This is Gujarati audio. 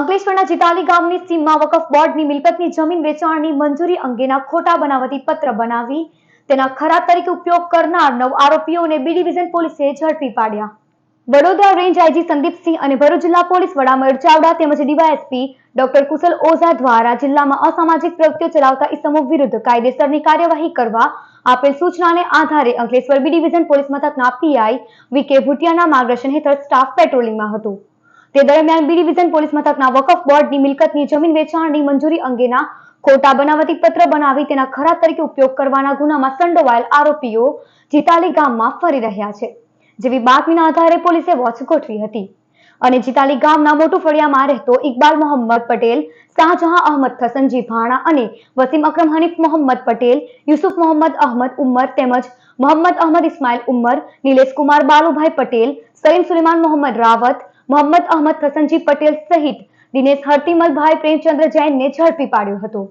અંકલેશ્વરના જીતાલી ગામની સીમમાં વકફ બોર્ડની મિલકતની જમીન વેચાણની મંજૂરી અંગેના ખોટા બનાવટી પત્ર બનાવી તેના ખરાબ તરીકે ઉપયોગ કરનાર નવ આરોપીઓને બી ડિવિઝન પોલીસે ઝડપી પાડ્યા. વડોદરા રેન્જ આઈજી સંદીપસિંહ અને ભરૂચ જિલ્લા પોલીસ વડા મયુર ચાવડા તેમજ ડીવાયએસપી ડોક્ટર કુશલ ઓઝા દ્વારા જિલ્લામાં અસામાજિક પ્રવૃત્તિઓ ચલાવતા ઇસમો વિરુદ્ધ કાયદેસરની કાર્યવાહી કરવા આપેલ સૂચનાને આધારે અંકલેશ્વર બી ડિવિઝન પોલીસ મથકના પીઆઈ વીકે ભુટિયાના માર્ગદર્શન હેઠળ સ્ટાફ પેટ્રોલિંગમાં હતું. તે દરમિયાન બી ડિવિઝન પોલીસ મથકના વકફ બોર્ડની મિલકતની જમીન વેચાણની મંજૂરી અંગેના ખોટા બનાવટી પત્ર બનાવી તેના ખરાબ તરીકે ઉપયોગ કરવાના ગુનામાં સંડોવાયેલ આરોપીઓ જીતાલી ગામમાં ફરી રહ્યા છે, જેવી બાતમીના આધારે પોલીસે વોચ ગોઠવી હતી. અને જીતાલી ગામના મોટું ફળિયામાં રહેતો ઇકબાલ મોહમ્મદ પટેલ, શાહજહાં અહમદ થસનજી ભાણા અને વસીમ અક્રમ હનીફ મોહમ્મદ પટેલ, યુસુફ મોહમ્મદ અહમદ ઉમર તેમજ મોહમ્મદ અહમદ ઇસ્માઇલ ઉમર નિલેશ કુમાર બાલુભાઈ પટેલ સલીમ સુલેમાન મોહમ્મદ રાવત મોહમ્મદ અહમદ હસનજી પટેલ સહિત દિનેશ હરતિમલભાઈ પ્રેમચંદ્ર જૈનને ઝડપી પાડ્યો હતો.